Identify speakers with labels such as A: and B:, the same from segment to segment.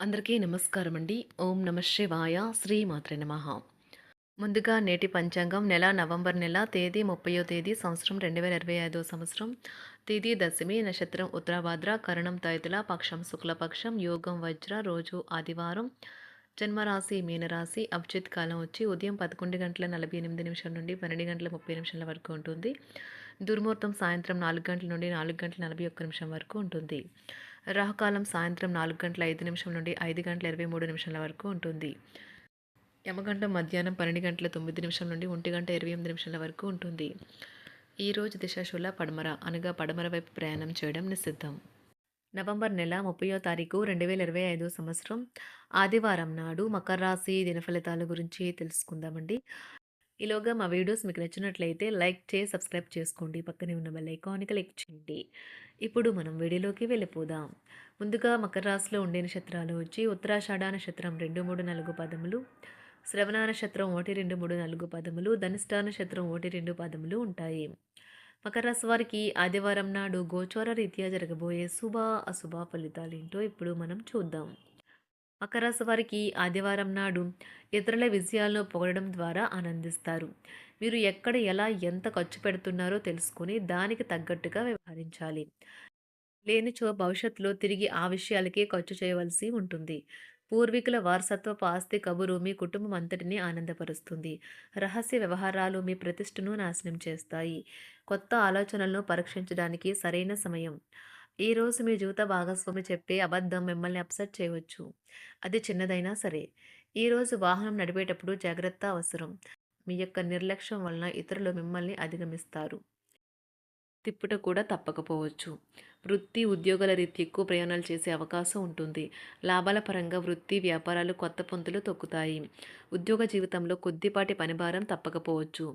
A: అందరికీ నమస్కారం అండి ఓం నమ శివాయ. శ్రీ మాత్రే నమ. ముందుగా నేటి పంచాంగం నెల నవంబర్ నెల తేదీ ముప్పయో తేదీ సంవత్సరం రెండు వేల ఇరవై ఐదో సంవత్సరం. తేదీ దశమి నక్షత్రం ఉత్తరాభాద్ర కరణం తైతుల పక్షం శుక్లపక్షం యోగం వజ్ర రోజు ఆదివారం. జన్మరాశి మీనరాశి అభిజిత్ కాలం వచ్చి ఉదయం పదకొండు గంటల నలభై ఎనిమిది నిమిషాల నుండి పన్నెండు గంటల ముప్పై నిమిషాల వరకు ఉంటుంది. దుర్ముహూర్తం సాయంత్రం నాలుగు గంటల నుండి నాలుగు గంటల నలభై ఒక్క నిమిషం వరకు ఉంటుంది. రాహుకాలం సాయంత్రం నాలుగు గంటల ఐదు నిమిషం నుండి ఐదు గంటల ఇరవై మూడు నిమిషాల వరకు ఉంటుంది. యమగంట మధ్యాహ్నం పన్నెండు గంటల తొమ్మిది నిమిషం నుండి ఒంటి గంట ఇరవై ఎనిమిది నిమిషాల వరకు ఉంటుంది. ఈరోజు దిశాశూల పడమర అనగా పడమర వైపు ప్రయాణం చేయడం నిషిద్ధం. నవంబర్ నెల ముప్పయో తారీఖు రెండు వేల ఇరవై ఐదో సంవత్సరం ఆదివారం నాడు మకర రాశి దినఫలితాల గురించి తెలుసుకుందామండి. ఈలోగా మా వీడియోస్ మీకు నచ్చినట్లయితే లైక్ చేసి సబ్స్క్రైబ్ చేసుకోండి. పక్కనే ఉన్న బెల్ ఐకాన్ క్లిక్ చేయండి. ఇప్పుడు మనం వీడియోలోకి వెళ్ళిపోదాం. ముందుగా మకర రాశిలో ఉండే నక్షత్రాలు వచ్చి ఉత్తరాషాఢ నక్షత్రం రెండు మూడు నాలుగు పదములు శ్రవణ నక్షత్రం ఒకటి రెండు మూడు నాలుగు పదములు ధనిష్ట నక్షత్రం ఒకటి రెండు పదములు ఉంటాయి. మకర రాశి వారికి ఆదివారం నాడు గోచార రీత్యా జరగబోయే శుభ అశుభ ఫలితాలు ఏంటో ఇప్పుడు మనం చూద్దాం. మకర రాశి వారికి ఆదివారం నాడు ఇతరుల విజయాలను పొగడడం ద్వారా ఆనందిస్తారు. మీరు ఎక్కడ ఎలా ఎంత ఖర్చు పెడుతున్నారో తెలుసుకుని దానికి తగ్గట్టుగా వ్యవహరించాలి. లేనిచో భవిష్యత్తులో తిరిగి ఆ విషయాలకే ఖర్చు చేయవలసి ఉంటుంది. పూర్వీకుల వారసత్వపు ఆస్తి కబురు మీ కుటుంబం అంతటిని ఆనందపరుస్తుంది. రహస్య వ్యవహారాలు మీ ప్రతిష్టను నాశనం చేస్తాయి. కొత్త ఆలోచనలను పరీక్షించడానికి సరైన సమయం. ఈరోజు మీ జీవిత భాగస్వామి చెప్పే అబద్ధం మిమ్మల్ని అప్సెట్ చేయవచ్చు. అది చిన్నదైనా సరే. ఈరోజు వాహనం నడిపేటప్పుడు జాగ్రత్త అవసరం. మీ యొక్క నిర్లక్ష్యం వలన ఇతరులు మిమ్మల్ని అధిగమిస్తారు. తిప్పుట కూడా తప్పకపోవచ్చు. వృత్తి ఉద్యోగాల రీతి ఎక్కువ ప్రయాణాలు చేసే అవకాశం ఉంటుంది. లాభాల పరంగా వృత్తి వ్యాపారాలు కొత్త పొంతులు తొక్కుతాయి. ఉద్యోగ జీవితంలో కొద్దిపాటి పనిభారం తప్పకపోవచ్చు.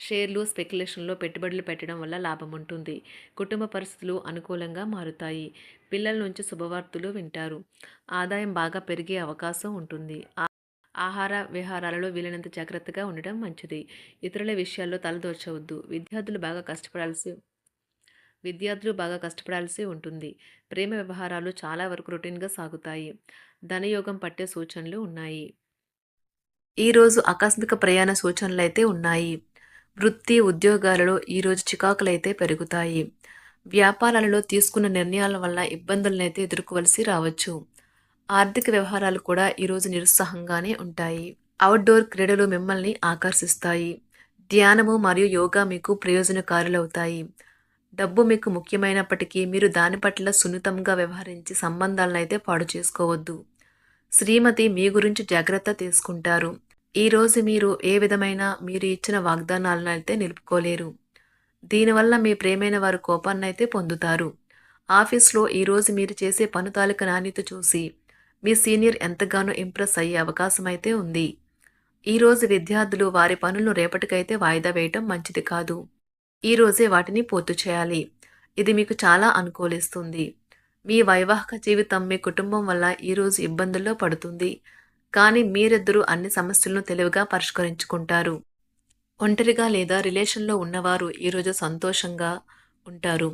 A: షేర్లు స్పెక్యులేషన్లో పెట్టుబడులు పెట్టడం వల్ల లాభం ఉంటుంది. కుటుంబ పరిస్థితులు అనుకూలంగా మారుతాయి. పిల్లల నుంచి శుభవార్తలు వింటారు. ఆదాయం బాగా పెరిగే అవకాశం ఉంటుంది. ఆహార విహారాలలో వీలైనంత జాగ్రత్తగా ఉండడం మంచిది. ఇతరుల విషయాల్లో తలదోర్చవద్దు. విద్యార్థులు బాగా కష్టపడాల్సి విద్యార్థులు బాగా కష్టపడాల్సి ఉంటుంది. ప్రేమ వ్యవహారాలు చాలా వరకు రొటీన్గా సాగుతాయి. ధనయోగం పట్టే సూచనలు ఉన్నాయి. ఈరోజు ఆకస్మిక ప్రయాణ సూచనలు అయితే ఉన్నాయి. వృత్తి ఉద్యోగాలలో ఈరోజు చికాకులైతే పెరుగుతాయి. వ్యాపారాలలో తీసుకున్న నిర్ణయాల వల్ల ఇబ్బందులనైతే ఎదుర్కోవలసి రావచ్చు. ఆర్థిక వ్యవహారాలు కూడా ఈరోజు నిరుత్సాహంగానే ఉంటాయి. అవుట్డోర్ క్రీడలు మిమ్మల్ని ఆకర్షిస్తాయి. ధ్యానము మరియు యోగా మీకు ప్రయోజనకారులవుతాయి. డబ్బు మీకు ముఖ్యమైనప్పటికీ మీరు దాని పట్ల సున్నితంగా వ్యవహరించి సంబంధాలను అయితే పాడు చేసుకోవద్దు. శ్రీమతి మీ గురించి జాగ్రత్త తీసుకుంటారు. ఈరోజు మీరు ఏ విధమైన మీరు ఇచ్చిన వాగ్దానాలను అయితే నిలుపుకోలేరు. దీనివల్ల మీ ప్రేమైన వారు కోపాన్నైతే పొందుతారు. ఆఫీస్లో ఈరోజు మీరు చేసే పను తాలూకు నాణ్యత చూసి మీ సీనియర్ ఎంతగానో ఇంప్రెస్ అయ్యే అవకాశం అయితే ఉంది. ఈరోజు విద్యార్థులు వారి పనులను రేపటికైతే వాయిదా వేయటం మంచిది కాదు. ఈరోజే వాటిని పూర్తి చేయాలి. ఇది మీకు చాలా అనుకూలిస్తుంది. మీ వైవాహిక జీవితం మీ కుటుంబం వల్ల ఈరోజు ఇబ్బందుల్లో పడుతుంది. కానీ మీరిద్దరూ అన్ని సమస్యలను తెలివిగా పరిష్కరించుకుంటారు. ఒంటరిగా లేదా రిలేషన్లో ఉన్నవారు ఈరోజు సంతోషంగా ఉంటారు.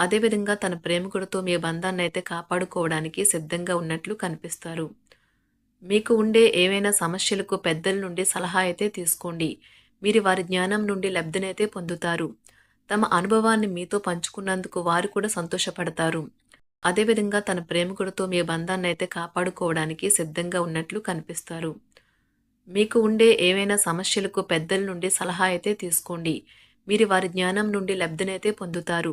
A: అదేవిధంగా తన ప్రేమికుడితో మీ బంధాన్ని అయితే కాపాడుకోవడానికి సిద్ధంగా ఉన్నట్లు కనిపిస్తారు. మీకు ఉండే ఏవైనా సమస్యలకు పెద్దల నుండి సలహా అయితే తీసుకోండి. మీరు వారి జ్ఞానం నుండి లబ్ధినైతే పొందుతారు. తమ అనుభవాన్ని మీతో పంచుకున్నందుకు వారు కూడా సంతోషపడతారు. అదేవిధంగా తన ప్రేమికుడితో మీ బంధాన్ని అయితే కాపాడుకోవడానికి సిద్ధంగా ఉన్నట్లు కనిపిస్తారు. మీకు ఉండే ఏవైనా సమస్యలకు పెద్దల నుండి సలహా అయితే తీసుకోండి. మీరు వారి జ్ఞానం నుండి లబ్ధినైతే పొందుతారు.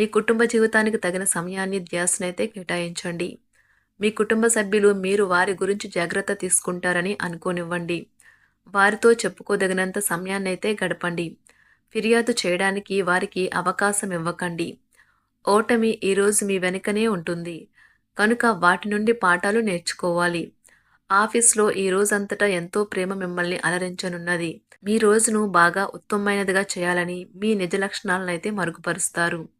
A: మీ కుటుంబ జీవితానికి తగిన సమయాన్ని ధ్యాసనైతే కేటాయించండి. మీ కుటుంబ సభ్యులు మీరు వారి గురించి జాగ్రత్త తీసుకుంటారని అనుకోనివ్వండి. వారితో చెప్పుకోదగినంత సమయాన్నైతే గడపండి. ఫిర్యాదు చేయడానికి వారికి అవకాశం ఇవ్వకండి. ఓటమి ఈరోజు మీ వెనుకనే ఉంటుంది. కనుక వాటి నుండి పాఠాలు నేర్చుకోవాలి. ఆఫీస్లో ఈ రోజంతటా ఎంతో ప్రేమ మిమ్మల్ని అలరించనున్నది. మీ రోజును బాగా ఉత్తమమైనదిగా చేయాలని మీ నిజ లక్షణాలను అయితే మరుగుపరుస్తారు.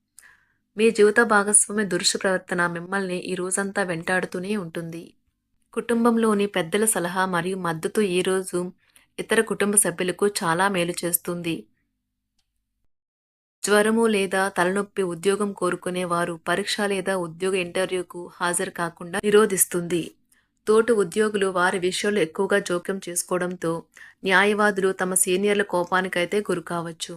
A: మీ జీవిత భాగస్వామి దురుసు ప్రవర్తన మిమ్మల్ని ఈ రోజంతా వెంటాడుతూనే ఉంటుంది. కుటుంబంలోని పెద్దల సలహా మరియు మద్దతు ఈరోజు ఇతర కుటుంబ సభ్యులకు చాలా మేలు చేస్తుంది. జ్వరము లేదా తలనొప్పి ఉద్యోగం కోరుకునే వారు పరీక్ష లేదా ఉద్యోగ ఇంటర్వ్యూకు హాజరు కాకుండా నిరోధిస్తుంది. తోటి ఉద్యోగులు వారి విషయంలో ఎక్కువగా జోక్యం చేసుకోవడంతో న్యాయవాదులు తమ సీనియర్ల కోపానికైతే గురికావచ్చు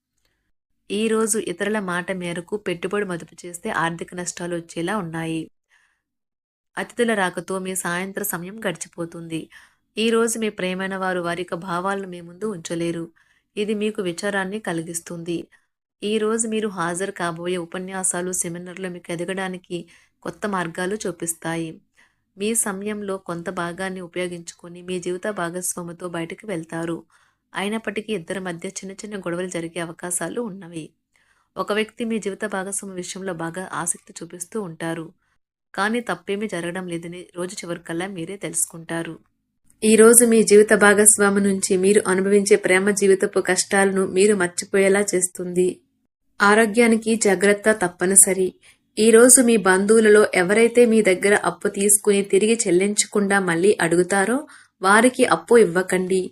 A: ఈరోజు ఇతరుల మాట మేరకు పెట్టుబడి మదుపు చేస్తే ఆర్థిక నష్టాలు వచ్చేలా ఉన్నాయి. అతిథుల రాకతో మీ సాయంత్ర సమయం గడిచిపోతుంది. ఈరోజు మీ ప్రేమైన వారు వారి యొక్క భావాలను మీ ముందు ఉంచలేరు. ఇది మీకు విచారాన్ని కలిగిస్తుంది. ఈరోజు మీరు హాజరు కాబోయే ఉపన్యాసాలు సెమినార్లు మీకు ఎదగడానికి కొత్త మార్గాలు చూపిస్తాయి. మీ సమయంలో కొంత భాగాన్ని ఉపయోగించుకొని మీ జీవిత భాగస్వామితో బయటకు వెళ్తారు. అయినప్పటికీ ఇద్దరి మధ్య చిన్న చిన్న గొడవలు జరిగే అవకాశాలు ఉన్నవి. ఒక వ్యక్తి మీ జీవిత భాగస్వామి విషయంలో బాగా ఆసక్తి చూపిస్తూ ఉంటారు. కానీ తప్పేమీ జరగడం లేదని రోజు చివరికల్లా మీరే తెలుసుకుంటారు. ఈరోజు మీ జీవిత భాగస్వామి నుంచి మీరు అనుభవించే ప్రేమ జీవితపు కష్టాలను మీరు మర్చిపోయేలా చేస్తుంది. ఆరోగ్యానికి జాగ్రత్త తప్పనిసరి. ఈరోజు మీ బంధువులలో ఎవరైతే మీ దగ్గర అప్పు తీసుకుని తిరిగి చెల్లించకుండా మళ్ళీ అడుగుతారో వారికి అప్పు ఇవ్వకండి.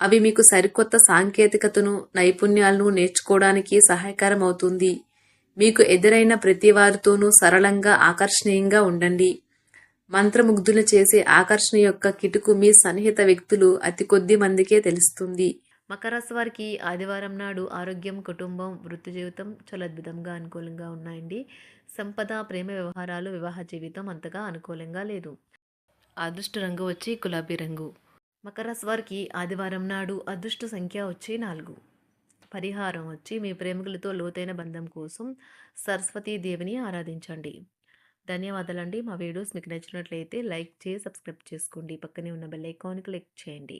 A: అవి మీకు సరికొత్త సాంకేతికతను నైపుణ్యాలను నేర్చుకోవడానికి సహాయకరం అవుతుంది మీకు ఎదురైన ప్రతి వారితోనూ సరళంగా ఆకర్షణీయంగా ఉండండి. మంత్రముగ్ధులు చేసే ఆకర్షణ యొక్క కిటుకు మీ సన్నిహిత వ్యక్తులు అతి కొద్ది మందికే తెలుస్తుంది. మకరాశి వారికి ఆదివారం నాడు ఆరోగ్యం కుటుంబం వృత్తి జీవితం చాలా అద్భుతంగా అనుకూలంగా ఉన్నాయండి. సంపద ప్రేమ వ్యవహారాలు వివాహ జీవితం అంతగా అనుకూలంగా లేదు. అదృష్ట రంగు వచ్చి గులాబీ రంగు. మకర రాశి ఆదివారం నాడు అదృష్ట సంఖ్య వచ్చి నాలుగు. పరిహారం వచ్చి మీ ప్రేమికులతో లోతైన బంధం కోసం సరస్వతీ దేవిని ఆరాధించండి. ధన్యవాదాలండి. మా వీడియోస్ మీకు నచ్చినట్లయితే లైక్ చేసి సబ్స్క్రైబ్ చేసుకోండి. పక్కనే ఉన్న బెల్ ఐకాన్ క్లిక్ చేయండి.